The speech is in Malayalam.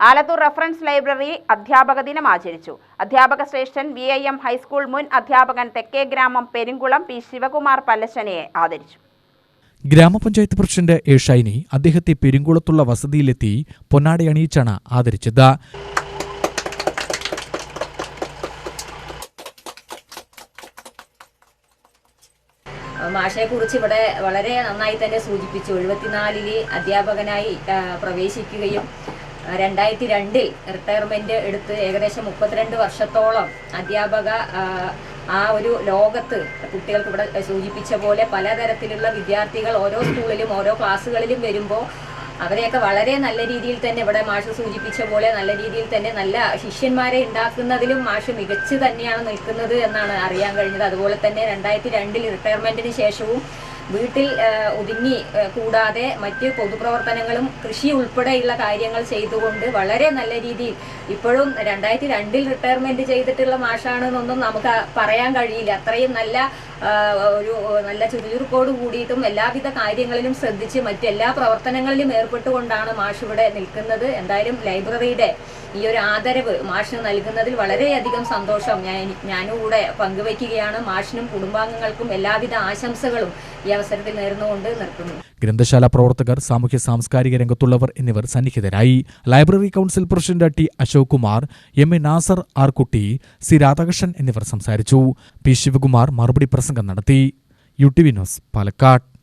ആലത്തൂർ റഫറൻസ് ലൈബ്രറി അധ്യാപക ദിനം ആചരിച്ചു. അധ്യാപക ശ്രേഷ്ഠൻ വി ഐ എം ഹൈസ്കൂൾ മുൻ അധ്യാപകൻ തെക്കേ ഗ്രാമം പെരുങ്കുളം പി ശിവകുമാർ പല്ലശനയെ ആദരിച്ചു. ഗ്രാമപഞ്ചായത്ത് പ്രസിഡന്റ് എ ഷൈനി അദ്ദേഹത്തെ പെരുങ്കുളത്തുള്ള വസതിയിലെത്തി പൊന്നാടയണിയിച്ചാണ് ആദരിച്ചത്. മാഷയെക്കുറിച്ച് ഇവിടെ വളരെ നന്നായി തന്നെ സൂചിപ്പിച്ചു. എഴുപത്തിനാലിൽ അധ്യാപകനായി പ്രവേശിക്കുകയും രണ്ടായിരത്തി രണ്ടിൽ റിട്ടയർമെന്റ് എടുത്ത് ഏകദേശം മുപ്പത്തിരണ്ട് വർഷത്തോളം അധ്യാപക ആ, ഒരു ലോകത്ത് കുട്ടികൾക്ക് ഇവിടെ സൂചിപ്പിച്ച പോലെ പലതരത്തിലുള്ള വിദ്യാർത്ഥികൾ ഓരോ സ്കൂളിലും ഓരോ ക്ലാസ്സുകളിലും വരുമ്പോൾ അവരെയൊക്കെ വളരെ നല്ല രീതിയിൽ തന്നെ ഇവിടെ മാഷ് സൂചിപ്പിച്ച പോലെ നല്ല രീതിയിൽ തന്നെ നല്ല ശിഷ്യന്മാരെ ഉണ്ടാക്കുന്നതിലും മാഷ് മികച്ച് തന്നെയാണ് നിൽക്കുന്നത് എന്നാണ് അറിയാൻ കഴിഞ്ഞത്. അതുപോലെ തന്നെ രണ്ടായിരത്തി രണ്ടിൽ റിട്ടയർമെന്റിന് ശേഷവും വീട്ടിൽ ഒതുങ്ങി കൂടാതെ മറ്റ് പൊതുപ്രവർത്തനങ്ങളും കൃഷി ഉൾപ്പെടെയുള്ള കാര്യങ്ങൾ ചെയ്തുകൊണ്ട് വളരെ നല്ല രീതിയിൽ ഇപ്പോഴും രണ്ടായിരത്തി രണ്ടിൽ റിട്ടയർമെന്റ് ചെയ്തിട്ടുള്ള മാഷാണെന്നൊന്നും നമുക്ക് പറയാൻ കഴിയില്ല. അത്രയും നല്ല ഒരു നല്ല ചുരുചുരുക്കോട് കൂടിയിട്ടും എല്ലാവിധ കാര്യങ്ങളിലും ശ്രദ്ധിച്ച് മറ്റെല്ലാ പ്രവർത്തനങ്ങളിലും ഏർപ്പെട്ടുകൊണ്ടാണ് മാഷ് ഇവിടെ നിൽക്കുന്നത്. എന്തായാലും ലൈബ്രറിയുടെ ഈ ഒരു ആദരവ് മാഷിന് നൽകുന്നതിൽ വളരെയധികം സന്തോഷം. ഞാൻ ഞാനും കൂടെ പങ്കുവയ്ക്കുകയാണ്. മാഷിനും കുടുംബാംഗങ്ങൾക്കും എല്ലാവിധ ആശംസകളും ഈ അവസരത്തിൽ നേർന്നുകൊണ്ട് നിർത്തുന്നു. ഗ്രന്ഥശാല പ്രവർത്തകർ സാമൂഹ്യ സാംസ്കാരിക രംഗത്തുള്ളവർ എന്നിവർ സന്നിഹിതരായി. Library council president T Ashok Kumar M A Nasar R Kutty C Radhakrishnan എന്നിവർ സംസാരിച്ചു. പി ശിവകുമാർ മറുപടി പ്രസംഗം നടത്തി. U T V news Palakkad.